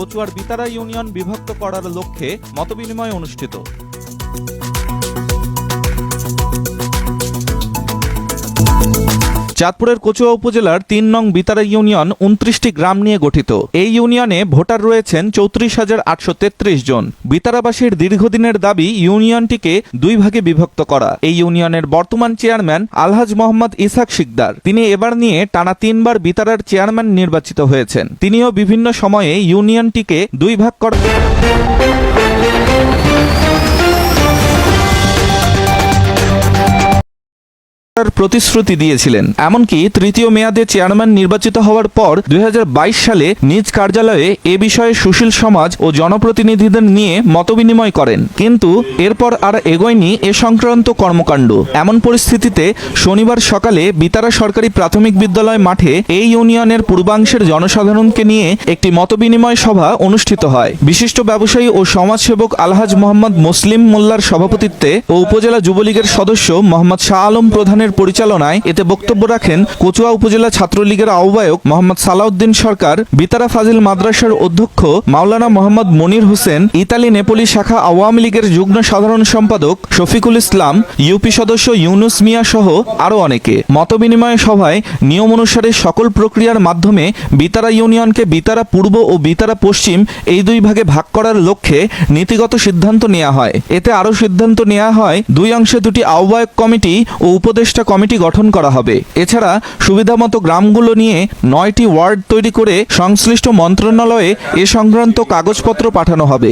কচুয়ার Bitara union বিভক্ত করার লক্ষ্যে মতবিনিময় অনুষ্ঠিত। চাঁদপুরের কচুয়া উপজেলার তিন নং বিতারা ইউনিয়ন উনত্রিশটি গ্রাম নিয়ে গঠিত। এই ইউনিয়নে ভোটার রয়েছেন চৌত্রিশ হাজার আটশো তেত্রিশ জন। বিতারাবাসীর দীর্ঘদিনের দাবি, ইউনিয়নটিকে দুই ভাগে বিভক্ত করা। এই ইউনিয়নের বর্তমান চেয়ারম্যান আলহাজ মোহাম্মদ ইসাক শিকদার। তিনি এবার নিয়ে টানা তিনবার বিতারার চেয়ারম্যান নির্বাচিত হয়েছেন। তিনিও বিভিন্ন সময়ে ইউনিয়নটিকে দুই ভাগ করা করার প্রতিশ্রুতি দিয়েছিলেন। এমনকি তৃতীয় মেয়াদে চেয়ারম্যান নির্বাচিত হওয়ার পর দুই হাজার বাইশ সালে নিজ কার্যালয়ে এ বিষয়ে সুশীল সমাজ ও জনপ্রতিনিধিদের নিয়ে মতবিনিময় করেন। কিন্তু এরপর আর এগোয়নি এ সংক্রান্ত কর্মকাণ্ড। এমন পরিস্থিতিতে শনিবার সকালে বিতারা সরকারি প্রাথমিক বিদ্যালয় মাঠে এই ইউনিয়নের পূর্বাংশের জনসাধারণকে নিয়ে একটি মতবিনিময় সভা অনুষ্ঠিত হয়। বিশিষ্ট ব্যবসায়ী ও সমাজসেবক আলহাজ মোহাম্মদ মুসলিম মোল্লার সভাপতিত্বে ও উপজেলা যুবলীগের সদস্য মোহাম্মদ শাহ আলম প্রধানের পরিচালনায় এতে বক্তব্য রাখেন কচুয়া উপজেলা ছাত্রলীগের আহ্বায়ক মোহাম্মদ সালাউদ্দিন সরকার, বিতারা ফাজিল মাদ্রাসার অধ্যক্ষ মাওলানা মোহাম্মদ মনির হোসেন, ইতালি নেপোলি শাখা আওয়ামী লীগের যুগ্ম সাধারণ সম্পাদক শফিকুল ইসলাম, ইউপি সদস্য ইউনুস মিয়া সহ আরও অনেকে। মতবিনিময় সভায় নিয়ম অনুসারে সকল প্রক্রিয়ার মাধ্যমে বিতারা ইউনিয়নকে বিতারা পূর্ব ও বিতারা পশ্চিম এই দুই ভাগে ভাগ করার লক্ষ্যে নীতিগত সিদ্ধান্ত নেওয়া হয়। এতে আরও সিদ্ধান্ত নেওয়া হয়। দুই অংশে দুটি আহ্বায়ক কমিটি ও উপদেষ্টা কমিটি গঠন করা হবে। এছাড়া সুবিধামতো গ্রামগুলো নিয়ে নয়টি ওয়ার্ড তৈরি করে সংশ্লিষ্ট মন্ত্রণালয়ে এ সংক্রান্ত কাগজপত্র পাঠানো হবে।